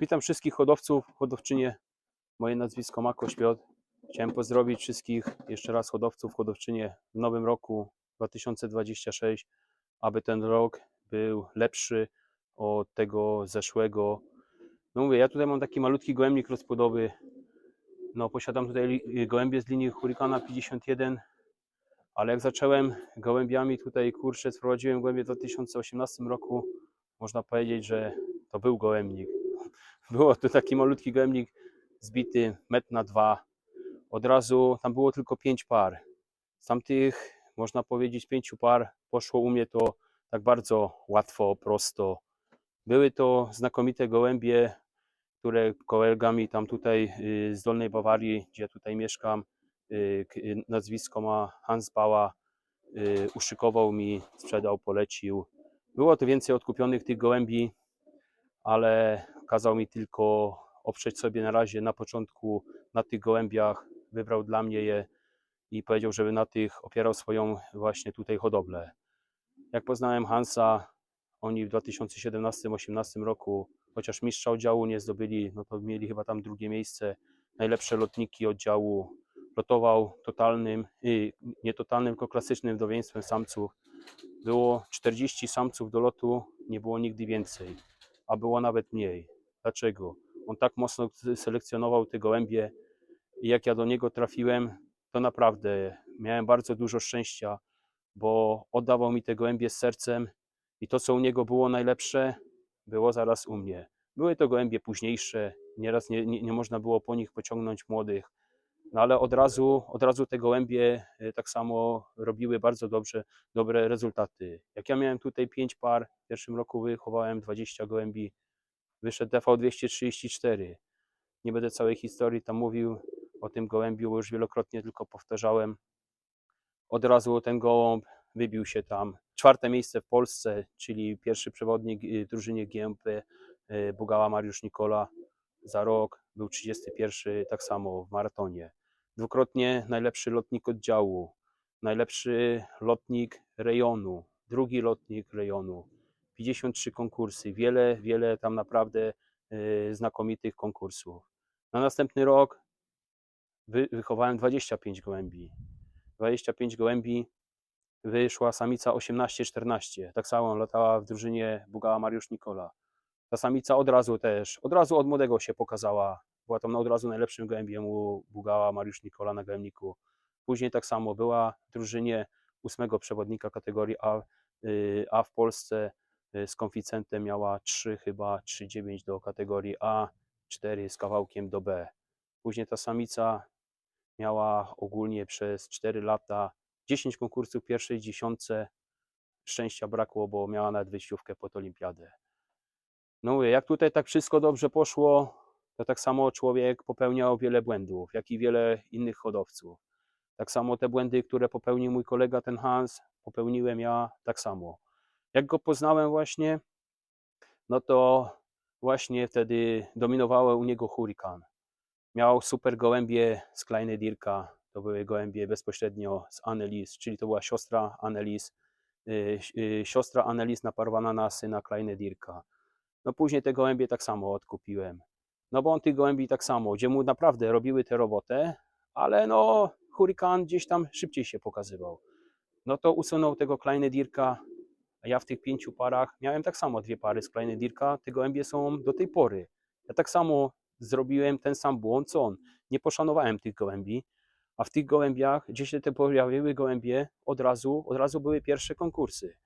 Witam wszystkich hodowców, hodowczynie. Moje nazwisko Mako Śpiot. Chciałem pozdrowić wszystkich jeszcze raz hodowców, hodowczynie w nowym roku 2026, aby ten rok był lepszy od tego zeszłego. No mówię, ja tutaj mam taki malutki gołębnik rozpłodowy. No posiadam tutaj gołębie z linii Hurricana 51, ale jak zacząłem gołębiami tutaj kurczę, sprowadziłem gołębie w 2018 roku, można powiedzieć, że to był gołębnik. Było to taki malutki gołębnik zbity metr na dwa. Od razu tam było tylko pięć par. Z tamtych, można powiedzieć, pięciu par poszło u mnie to tak bardzo łatwo, prosto. Były to znakomite gołębie, które kolegami tam tutaj y, z Dolnej Bawarii, gdzie ja tutaj mieszkam, y, y, nazwisko ma Hans Bała, uszykował mi, sprzedał, polecił. Było to więcej odkupionych tych gołębi, ale kazał mi tylko oprzeć sobie na razie na początku na tych gołębiach, wybrał dla mnie je i powiedział, żeby na tych opierał swoją właśnie tutaj hodowlę. Jak poznałem Hansa, oni w 2017-2018 roku, chociaż mistrza oddziału nie zdobyli, no to mieli chyba tam drugie miejsce, najlepsze lotniki oddziału. Lotował totalnym, y, nie totalnym, tylko klasycznym wdowieństwem samców. Było 40 samców do lotu, nie było nigdy więcej, a było nawet mniej. Dlaczego? On tak mocno selekcjonował te gołębie i jak ja do niego trafiłem, to naprawdę miałem bardzo dużo szczęścia, bo oddawał mi te gołębie z sercem i to, co u niego było najlepsze, było zaraz u mnie. Były to gołębie późniejsze, nieraz nie, nie, nie można było po nich pociągnąć młodych, no ale od razu, od razu te gołębie e, tak samo robiły bardzo dobrze, dobre rezultaty. Jak ja miałem tutaj 5 par, w pierwszym roku wychowałem 20 gołębi, wyszedł TV 234. Nie będę całej historii tam mówił o tym gołębiu, bo już wielokrotnie tylko powtarzałem. Od razu ten gołąb wybił się tam. Czwarte miejsce w Polsce, czyli pierwszy przewodnik y, drużynie GMP y, Bugała Mariusz Nikola za rok. Był 31 tak samo w maratonie. Dwukrotnie najlepszy lotnik oddziału, najlepszy lotnik rejonu, drugi lotnik rejonu. 53 konkursy, wiele, wiele tam naprawdę y, znakomitych konkursów. Na następny rok wy, wychowałem 25 gołębi. 25 gołębi, wyszła samica 18-14. Tak samo latała w drużynie Bugała Mariusz Nikola. Ta samica od razu też, od razu od młodego się pokazała. Była tam od razu najlepszym gołębiem u Bugała Mariusz Nikola na gołębniku. Później tak samo była w drużynie ósmego przewodnika kategorii A, y, A w Polsce z konficentem miała 3 chyba 3,9 do kategorii A, 4 z kawałkiem do B. Później ta samica miała ogólnie przez 4 lata 10 konkursów pierwszej dziesiątce. Szczęścia brakło, bo miała nawet wyjściówkę pod olimpiadę. No mówię, jak tutaj tak wszystko dobrze poszło, to tak samo człowiek popełniał wiele błędów, jak i wiele innych hodowców. Tak samo te błędy, które popełnił mój kolega ten Hans, popełniłem ja tak samo. Jak go poznałem właśnie, no to właśnie wtedy dominowało u niego hurikan. Miał super gołębie z Kleine Dirka, to były gołębie bezpośrednio z Annelies, czyli to była siostra Annelies, y, y, siostra Annelies naparowana na syna Kleine Dirka. No później te gołębie tak samo odkupiłem. No bo on tych gołębi tak samo, gdzie mu naprawdę robiły tę robotę, ale no hurikan gdzieś tam szybciej się pokazywał. No to usunął tego Kleine Dirka, ja w tych pięciu parach miałem tak samo dwie pary z Kleine Dirka, te gołębie są do tej pory. Ja tak samo zrobiłem ten sam błąd, co on. Nie poszanowałem tych gołębi, a w tych gołębiach, gdzie się te pojawiły gołębie, od razu, od razu były pierwsze konkursy.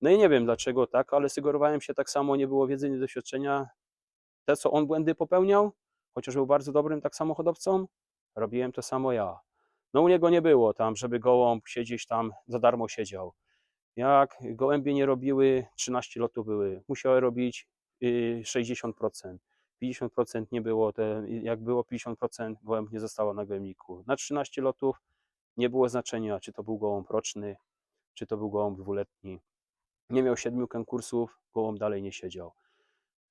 No i nie wiem dlaczego tak, ale sugerowałem się tak samo, nie było wiedzy, nie doświadczenia. Te, co on błędy popełniał, chociaż był bardzo dobrym tak samo hodowcą, robiłem to samo ja. No u niego nie było tam, żeby gołąb siedzieć tam, za darmo siedział. Jak gołębie nie robiły, 13 lotów były, musiały robić y, 60%. 50% nie było, te, jak było 50%, gołęb nie zostało na gołębniku. Na 13 lotów nie było znaczenia, czy to był gołąb roczny, czy to był gołąb dwuletni. Nie miał siedmiu konkursów, gołąb dalej nie siedział.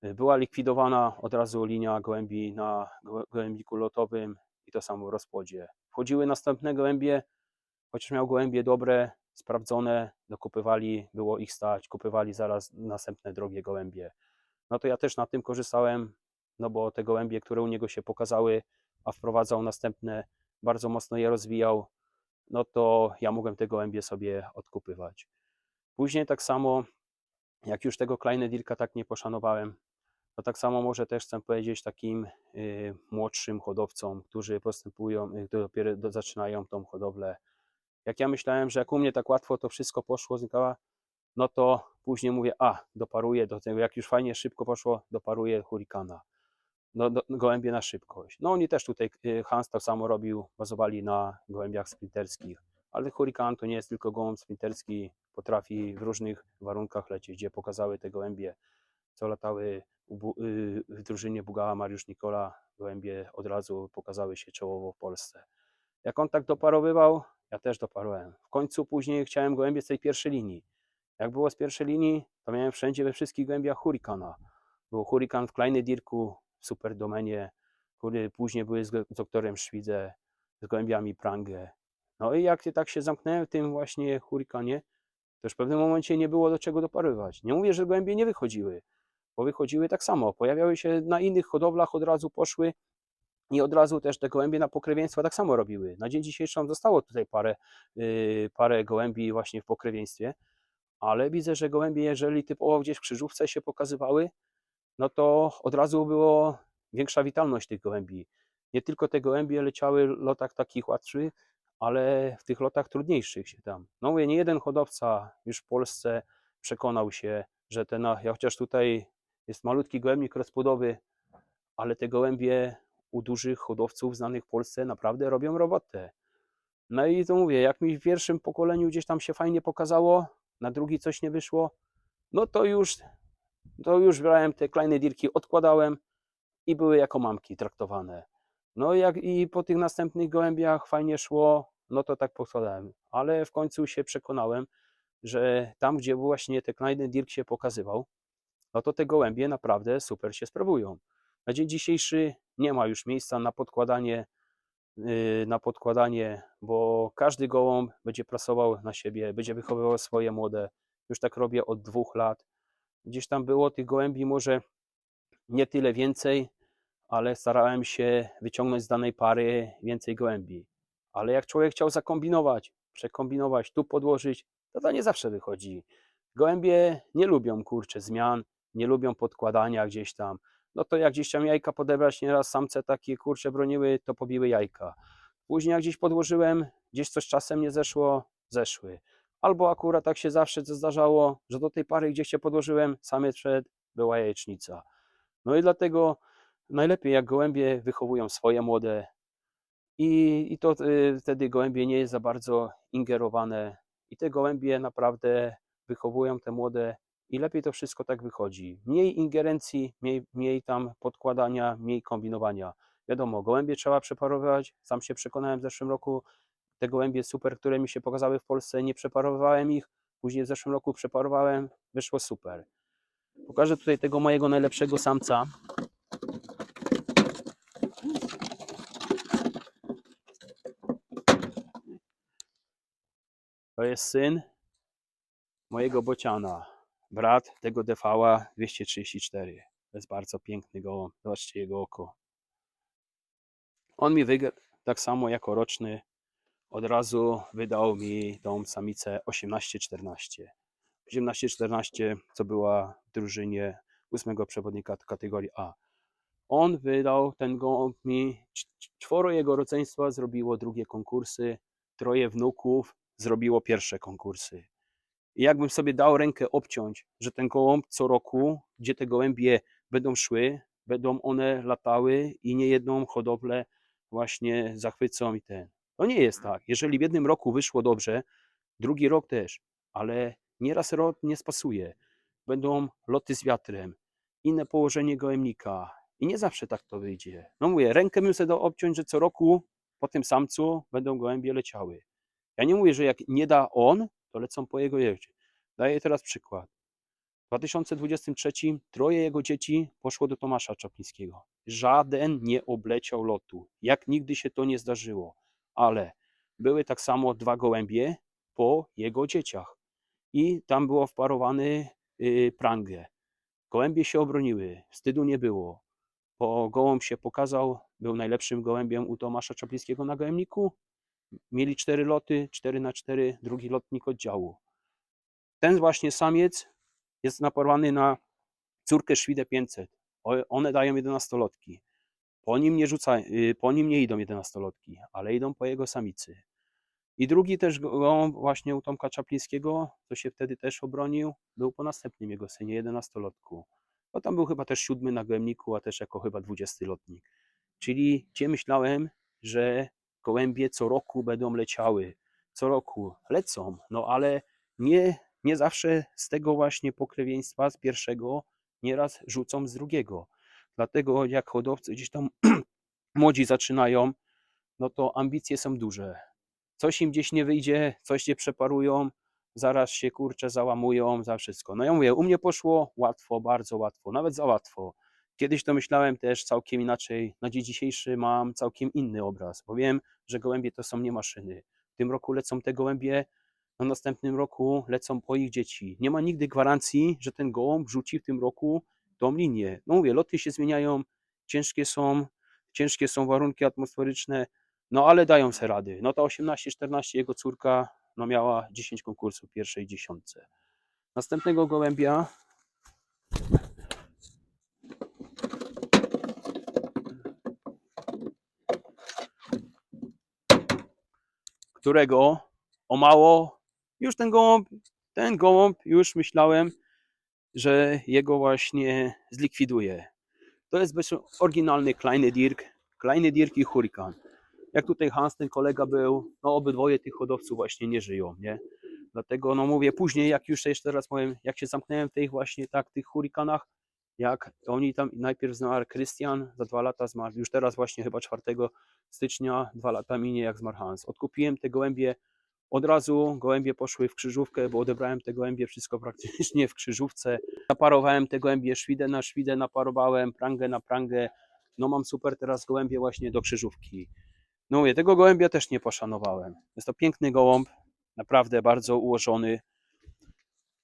Była likwidowana od razu linia gołębi na go- gołębniku lotowym i to samo w rozpłodzie. Wchodziły następne gołębie, chociaż miał gołębie dobre, sprawdzone, dokupywali, było ich stać, kupywali zaraz następne drogie gołębie. No to ja też na tym korzystałem, no bo te gołębie, które u niego się pokazały, a wprowadzał następne, bardzo mocno je rozwijał, no to ja mogłem te gołębie sobie odkupywać. Później tak samo, jak już tego Kleine Dirka tak nie poszanowałem, to tak samo może też chcę powiedzieć takim y, młodszym hodowcom, którzy postępują, y, dopiero do, zaczynają tą hodowlę. Jak ja myślałem, że jak u mnie tak łatwo to wszystko poszło, znikała, no to później mówię, a, doparuję do tego, jak już fajnie szybko poszło, doparuję hurikana. No, do, gołębie na szybkość. No oni też tutaj, y, Hans tak samo robił, bazowali na gołębiach sprinterskich, ale hurikan to nie jest tylko gołąb sprinterski, potrafi w różnych warunkach lecieć, gdzie pokazały te gołębie, co latały y, w drużynie Bugała Mariusz Nikola, gołębie od razu pokazały się czołowo w Polsce. Jak on tak doparowywał, ja też doparowałem. W końcu później chciałem gołębie z tej pierwszej linii. Jak było z pierwszej linii, to miałem wszędzie we wszystkich gołębiach hurikana. Był hurikan w Kleiny Dirku, w Super Domenie, który później były z doktorem Szwidze, z gołębiami Prangę. No i jak tak się zamknąłem w tym właśnie hurikanie, to już w pewnym momencie nie było do czego doparowywać. Nie mówię, że gołębie nie wychodziły, bo wychodziły tak samo. Pojawiały się na innych hodowlach, od razu poszły i od razu też te gołębie na pokrewieństwo tak samo robiły. Na dzień dzisiejszy nam zostało tutaj parę, yy, parę gołębi właśnie w pokrewieństwie, ale widzę, że gołębie, jeżeli typowo gdzieś w krzyżówce się pokazywały, no to od razu było większa witalność tych gołębi. Nie tylko te gołębie leciały w lotach takich łatwych, ale w tych lotach trudniejszych się tam. No mówię, nie jeden hodowca już w Polsce przekonał się, że ten, ja chociaż tutaj jest malutki gołębnik rozpłodowy, ale te gołębie u dużych hodowców znanych w Polsce naprawdę robią robotę. No i to mówię, jak mi w pierwszym pokoleniu gdzieś tam się fajnie pokazało, na drugi coś nie wyszło, no to już, to już brałem te kleine dirki, odkładałem i były jako mamki traktowane. No jak i po tych następnych gołębiach fajnie szło, no to tak poskładałem. Ale w końcu się przekonałem, że tam, gdzie właśnie te kleine dirk się pokazywał, no to te gołębie naprawdę super się sprawują. Na dzień dzisiejszy nie ma już miejsca na podkładanie, yy, na podkładanie, bo każdy gołąb będzie prasował na siebie, będzie wychowywał swoje młode. Już tak robię od dwóch lat. Gdzieś tam było tych gołębi może nie tyle więcej, ale starałem się wyciągnąć z danej pary więcej gołębi. Ale jak człowiek chciał zakombinować, przekombinować, tu podłożyć, to to nie zawsze wychodzi. Gołębie nie lubią kurczę zmian, nie lubią podkładania gdzieś tam. No to jak gdzieś tam jajka podebrać, nieraz samce takie kurcze broniły, to pobiły jajka. Później jak gdzieś podłożyłem, gdzieś coś czasem nie zeszło, zeszły. Albo akurat tak się zawsze zdarzało, że do tej pary, gdzie się podłożyłem, samiec wszedł, była jajecznica. No i dlatego najlepiej jak gołębie wychowują swoje młode i, i to y, wtedy gołębie nie jest za bardzo ingerowane i te gołębie naprawdę wychowują te młode i lepiej to wszystko tak wychodzi. Mniej ingerencji, mniej, mniej tam podkładania, mniej kombinowania. Wiadomo, gołębie trzeba przeparowywać. Sam się przekonałem w zeszłym roku. Te gołębie super, które mi się pokazały w Polsce, nie przeparowywałem ich. Później w zeszłym roku przeparowałem, wyszło super. Pokażę tutaj tego mojego najlepszego samca. To jest syn mojego bociana, brat tego DV 234. To jest bardzo piękny gołąb. Zobaczcie jego oko. On mi wygrał tak samo jako roczny. Od razu wydał mi tą samicę 18-14. 18-14, co była w drużynie ósmego przewodnika kategorii A. On wydał ten gołąb mi, cz- cz- czworo jego rodzeństwa zrobiło drugie konkursy, troje wnuków zrobiło pierwsze konkursy. I jakbym sobie dał rękę obciąć, że ten gołąb co roku, gdzie te gołębie będą szły, będą one latały i nie jedną hodowlę właśnie zachwycą i ten. To nie jest tak. Jeżeli w jednym roku wyszło dobrze, drugi rok też, ale nieraz rok nie spasuje. Będą loty z wiatrem, inne położenie gołębnika i nie zawsze tak to wyjdzie. No mówię, rękę bym sobie dał obciąć, że co roku po tym samcu będą gołębie leciały. Ja nie mówię, że jak nie da on, to lecą po jego jeździe. Daję teraz przykład. W 2023 troje jego dzieci poszło do Tomasza Czaplińskiego. Żaden nie obleciał lotu. Jak nigdy się to nie zdarzyło. Ale były tak samo dwa gołębie po jego dzieciach. I tam było wparowany yy, prangę. Gołębie się obroniły. Wstydu nie było. bo gołąb się pokazał, był najlepszym gołębiem u Tomasza Czaplińskiego na gołębniku. Mieli cztery loty, 4 na 4 drugi lotnik oddziału. Ten właśnie samiec jest naporwany na córkę Szwidę 500. O- One dają 11-lotki. Po nim nie rzuca, y, po nim nie idą 11-lotki, ale idą po jego samicy. I drugi też gołąb właśnie u Tomka Czaplińskiego, co się wtedy też obronił, był po następnym jego synie, 11-lotku. No tam był chyba też siódmy na gołębniku, a też jako chyba 20 lotnik. Czyli gdzie myślałem, że gołębie co roku będą leciały. Co roku lecą, no ale nie, nie zawsze z tego właśnie pokrewieństwa z pierwszego nieraz rzucą z drugiego. Dlatego jak hodowcy gdzieś tam młodzi zaczynają, no to ambicje są duże. Coś im gdzieś nie wyjdzie, coś się przeparują, zaraz się kurczę załamują, za wszystko. No ja mówię, u mnie poszło łatwo, bardzo łatwo, nawet za łatwo. Kiedyś to myślałem też całkiem inaczej. Na dzień dzisiejszy mam całkiem inny obraz, bo wiem, że gołębie to są nie maszyny. W tym roku lecą te gołębie, na następnym roku lecą po ich dzieci. Nie ma nigdy gwarancji, że ten gołąb rzuci w tym roku tą linię. No mówię, loty się zmieniają, ciężkie są, ciężkie są warunki atmosferyczne, no ale dają se rady. No to 18-14 jego córka no miała 10 konkursów w pierwszej dziesiątce. Następnego gołębia którego o mało już ten gołąb, ten gołąb już myślałem, że jego właśnie zlikwiduje. To jest oryginalny Kleine Dirk, Kleine Dirk i Hurrikan. Jak tutaj Hans, ten kolega był, no obydwoje tych hodowców właśnie nie żyją, nie? Dlatego no mówię później, jak już jeszcze raz powiem, jak się zamknąłem w tych właśnie tak, tych hurikanach, jak oni tam najpierw zmarł Krystian, za dwa lata zmarł, już teraz właśnie chyba 4 stycznia, dwa lata minie jak zmarł Hans. Odkupiłem te gołębie od razu, gołębie poszły w krzyżówkę, bo odebrałem te gołębie wszystko praktycznie w krzyżówce. Naparowałem te gołębie szwidę na szwidę, naparowałem prangę na prangę. No mam super teraz gołębie właśnie do krzyżówki. No mówię, tego gołębia też nie poszanowałem. Jest to piękny gołąb, naprawdę bardzo ułożony.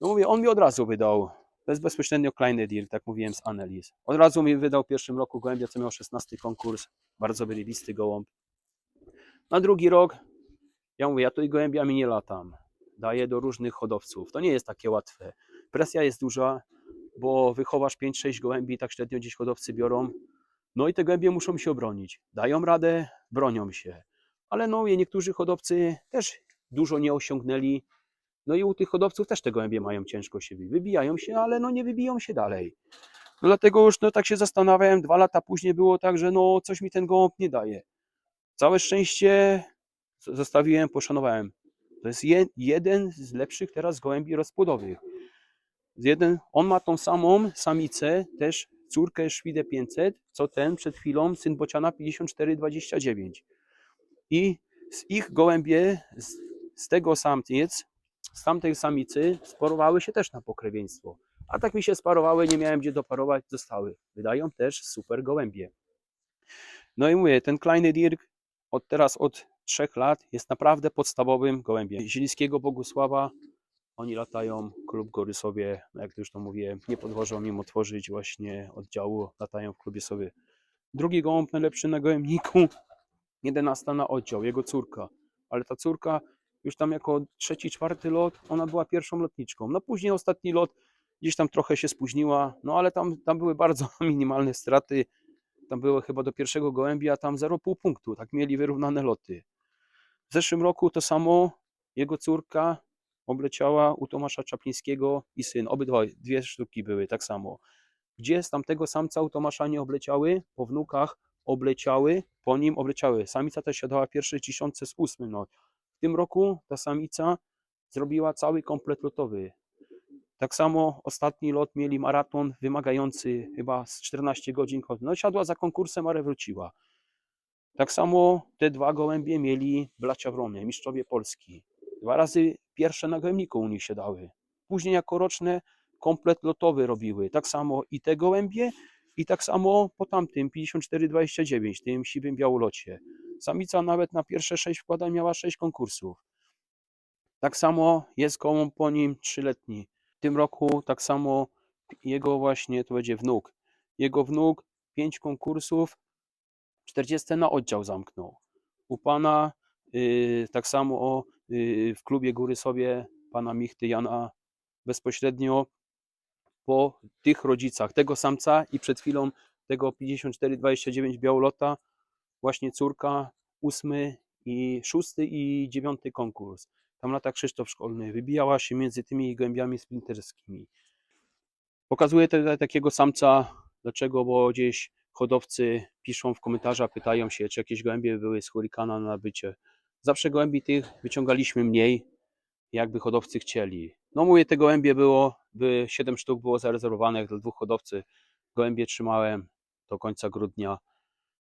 No mówię, on mi od razu wydał. To jest bezpośrednio Kleine Deal, tak mówiłem z Annelies. Od razu mi wydał w pierwszym roku gołębia, co miał 16 konkurs. Bardzo wyrybisty gołąb. Na drugi rok, ja mówię, ja tutaj gołębiami nie latam. Daję do różnych hodowców. To nie jest takie łatwe. Presja jest duża, bo wychowasz 5-6 gołębi, tak średnio gdzieś hodowcy biorą. No i te gołębie muszą się obronić. Dają radę, bronią się. Ale no, niektórzy hodowcy też dużo nie osiągnęli. No i u tych hodowców też te gołębie mają ciężko się wy- wybijają się, ale no nie wybiją się dalej. No dlatego już no tak się zastanawiałem, dwa lata później było tak, że no coś mi ten gołąb nie daje. Całe szczęście zostawiłem, poszanowałem. To jest je, jeden z lepszych teraz gołębi rozpłodowych. Jeden, on ma tą samą samicę, też córkę Szwidę 500, co ten przed chwilą, syn Bociana 5429. I z ich gołębie, z, z tego samciec, z tamtej samicy sparowały się też na pokrewieństwo. A tak mi się sparowały, nie miałem gdzie doparować, zostały. Wydają też super gołębie. No i mówię, ten Kleine Dirk od teraz, od trzech lat jest naprawdę podstawowym gołębiem. Zielińskiego Bogusława, oni latają, klub Gorysowie, no jak to już to mówię, nie podwożą im otworzyć właśnie oddziału, latają w klubie sobie. Drugi gołąb najlepszy na gołębniku, 11 na oddział, jego córka. Ale ta córka już tam jako trzeci, czwarty lot, ona była pierwszą lotniczką. No później ostatni lot gdzieś tam trochę się spóźniła, no ale tam, tam były bardzo minimalne straty. Tam było chyba do pierwszego gołębia tam 0,5 punktu, tak mieli wyrównane loty. W zeszłym roku to samo jego córka obleciała u Tomasza Czaplińskiego i syn. Obydwa, dwie sztuki były tak samo. Gdzie z tamtego samca u Tomasza nie obleciały, po wnukach obleciały, po nim obleciały. Samica też siadała w pierwszej dziesiątce z ósmym. No. W tym roku ta samica zrobiła cały komplet lotowy. Tak samo ostatni lot mieli maraton wymagający chyba z 14 godzin. No siadła za konkursem, ale wróciła. Tak samo te dwa gołębie mieli blacia wrony, mistrzowie Polski. Dwa razy pierwsze na gołębniku u nich się dały. Później jako roczne komplet lotowy robiły. Tak samo i te gołębie, i tak samo po tamtym 54-29, tym siwym białolocie. Samica nawet na pierwsze sześć wkładań miała sześć konkursów. Tak samo jest gołąb po nim trzyletni. W tym roku tak samo jego właśnie to będzie wnuk. Jego wnuk 5 konkursów, 40 na oddział zamknął. U pana y, tak samo y, w klubie Góry sobie pana Michty Jana bezpośrednio po tych rodzicach tego samca i przed chwilą tego 54-29 Białolota właśnie córka ósmy i szósty i dziewiąty konkurs. Tam lata Krzysztof Szkolny wybijała się między tymi gołębiami sprinterskimi. Pokazuję tutaj takiego samca, dlaczego, bo gdzieś hodowcy piszą w komentarzach, pytają się, czy jakieś gołębie były z hurikana na nabycie. Zawsze gołębi tych wyciągaliśmy mniej, jakby hodowcy chcieli. No mówię, te gołębie było, by 7 sztuk było zarezerwowanych dla dwóch hodowcy. Gołębie trzymałem do końca grudnia.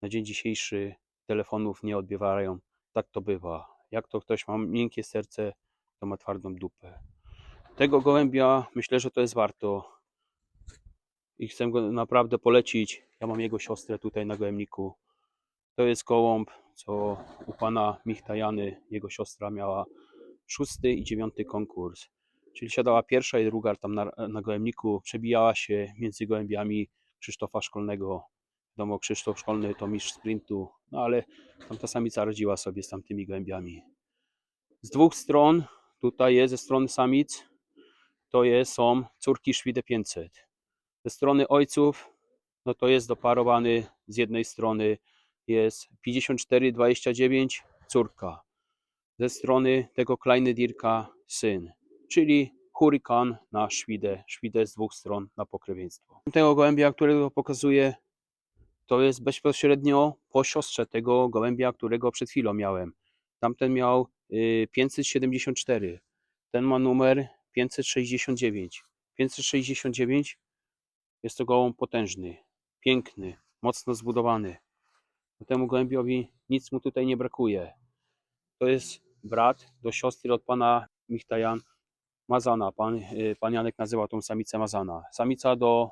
Na dzień dzisiejszy telefonów nie odbierają. Tak to bywa. Jak to ktoś ma miękkie serce, to ma twardą dupę. Tego gołębia myślę, że to jest warto. I chcę go naprawdę polecić. Ja mam jego siostrę tutaj na gołębniku. To jest gołąb, co u pana Michta Jany, jego siostra miała szósty i dziewiąty konkurs. Czyli siadała pierwsza i druga tam na, na gołębniku, przebijała się między gołębiami Krzysztofa Szkolnego. Wiadomo, Krzysztof Szkolny to mistrz sprintu, no ale tam ta samica radziła sobie z tamtymi gołębiami. Z dwóch stron, tutaj jest ze strony samic, to jest, są córki Szwidę 500. Ze strony ojców, no to jest doparowany z jednej strony jest 54-29 córka. Ze strony tego Kleine Dirka syn, czyli hurikan na Szwidę. Szwidę z dwóch stron na pokrewieństwo. Tego gołębia, którego pokazuję, to jest bezpośrednio po siostrze tego gołębia, którego przed chwilą miałem. Tamten miał y, 574, ten ma numer 569. 569 jest to gołąb potężny, piękny, mocno zbudowany. Temu gołębiowi nic mu tutaj nie brakuje. To jest brat do siostry od pana Michtajan Mazana. Pan, y, pan Janek nazywa tą samicę Mazana. Samica do,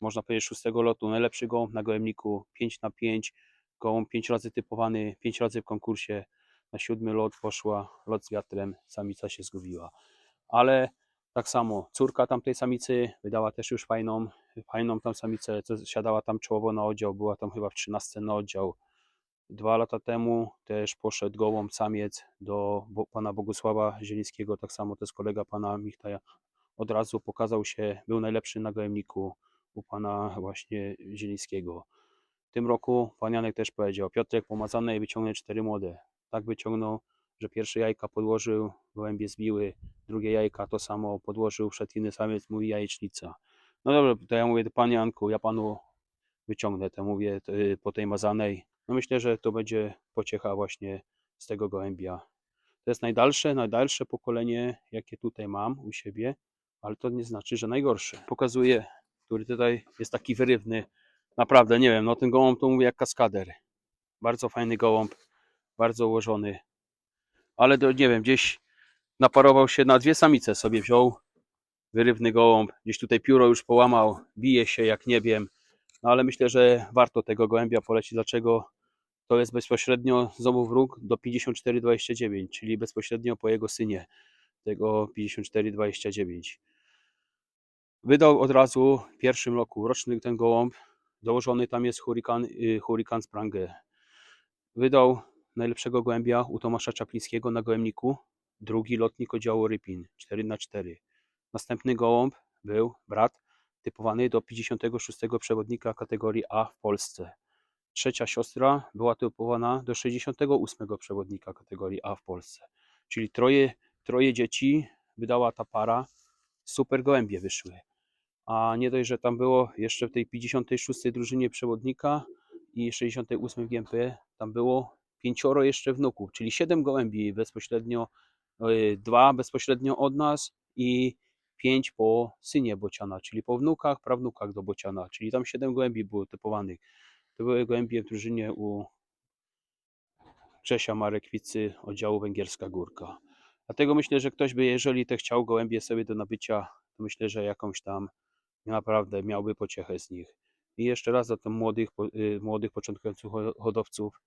można powiedzieć, szóstego lotu. Najlepszy gołąb na gołębniku. 5 na 5. Gołąb 5 razy typowany, 5 razy w konkursie. Na siódmy lot poszła, lot z wiatrem. Samica się zgubiła. Ale tak samo córka tamtej samicy wydała też już fajną, fajną tam samicę, co siadała tam czołowo na oddział, była tam chyba w 13 na oddział. Dwa lata temu też poszedł gołąb samiec do pana Bogusława Zielińskiego, tak samo to jest kolega pana Michtaja. Od razu pokazał się, był najlepszy na gołębniku u pana właśnie Zielińskiego. W tym roku pan Janek też powiedział, Piotrek pomazane i wyciągnę cztery młode. Tak wyciągnął, że pierwsze jajka podłożył, gołębie zbiły, drugie jajka to samo podłożył, wszedł inny samiec, mówi jajecznica. No dobra, to ja mówię, panie Janku, ja panu wyciągnę, to mówię po tej mazanej. No myślę, że to będzie pociecha właśnie z tego gołębia. To jest najdalsze, najdalsze pokolenie, jakie tutaj mam u siebie, ale to nie znaczy, że najgorsze. Pokazuję, który tutaj jest taki wyrywny. Naprawdę, nie wiem, no ten gołąb to mówię jak kaskader. Bardzo fajny gołąb, bardzo ułożony. Ale to nie wiem, gdzieś naparował się na dwie samice sobie wziął. Wyrywny gołąb, gdzieś tutaj pióro już połamał, bije się jak nie wiem. No ale myślę, że warto tego gołębia polecić. Dlaczego? To jest bezpośrednio znowu wróg do 54,29, czyli bezpośrednio po jego synie, tego 54,29. Wydał od razu w pierwszym roku roczny ten gołąb. Dołożony tam jest Hurrikan, y, Hurrikan Sprangę. Wydał najlepszego gołębia u Tomasza Czaplińskiego na gołębniku. Drugi lotnik oddziału Rypin 4 na 4 Następny gołąb był brat typowany do 56 przewodnika kategorii A w Polsce. Trzecia siostra była typowana do 68 przewodnika kategorii A w Polsce. Czyli troje, troje dzieci wydała ta para. Super gołębie wyszły. A nie dość, że tam było jeszcze w tej 56 drużynie przewodnika i 68 GMP, tam było pięcioro jeszcze wnuków, czyli siedem gołębi bezpośrednio, y, dwa bezpośrednio od nas i pięć po synie Bociana, czyli po wnukach, prawnukach do Bociana, czyli tam siedem gołębi było typowanych. To były gołębie w drużynie u Czesia Marekwicy oddziału Węgierska Górka. Dlatego myślę, że ktoś by, jeżeli te chciał gołębie sobie do nabycia, to myślę, że jakąś tam naprawdę miałby pociechę z nich. I jeszcze raz dla młodych, y, młodych początkujących hodowców,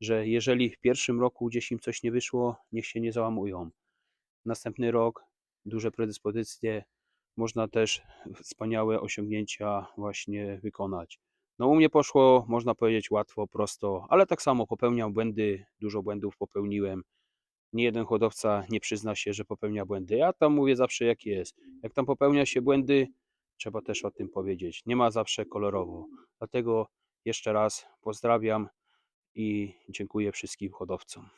że jeżeli w pierwszym roku gdzieś im coś nie wyszło, niech się nie załamują. Następny rok duże predyspozycje, można też wspaniałe osiągnięcia właśnie wykonać. No u mnie poszło, można powiedzieć, łatwo, prosto, ale tak samo popełniam błędy, dużo błędów popełniłem. Nie jeden hodowca nie przyzna się, że popełnia błędy. Ja tam mówię zawsze jak jest. Jak tam popełnia się błędy, Trzeba też o tym powiedzieć. Nie ma zawsze kolorowo. Dlatego jeszcze raz pozdrawiam i dziękuję wszystkim hodowcom.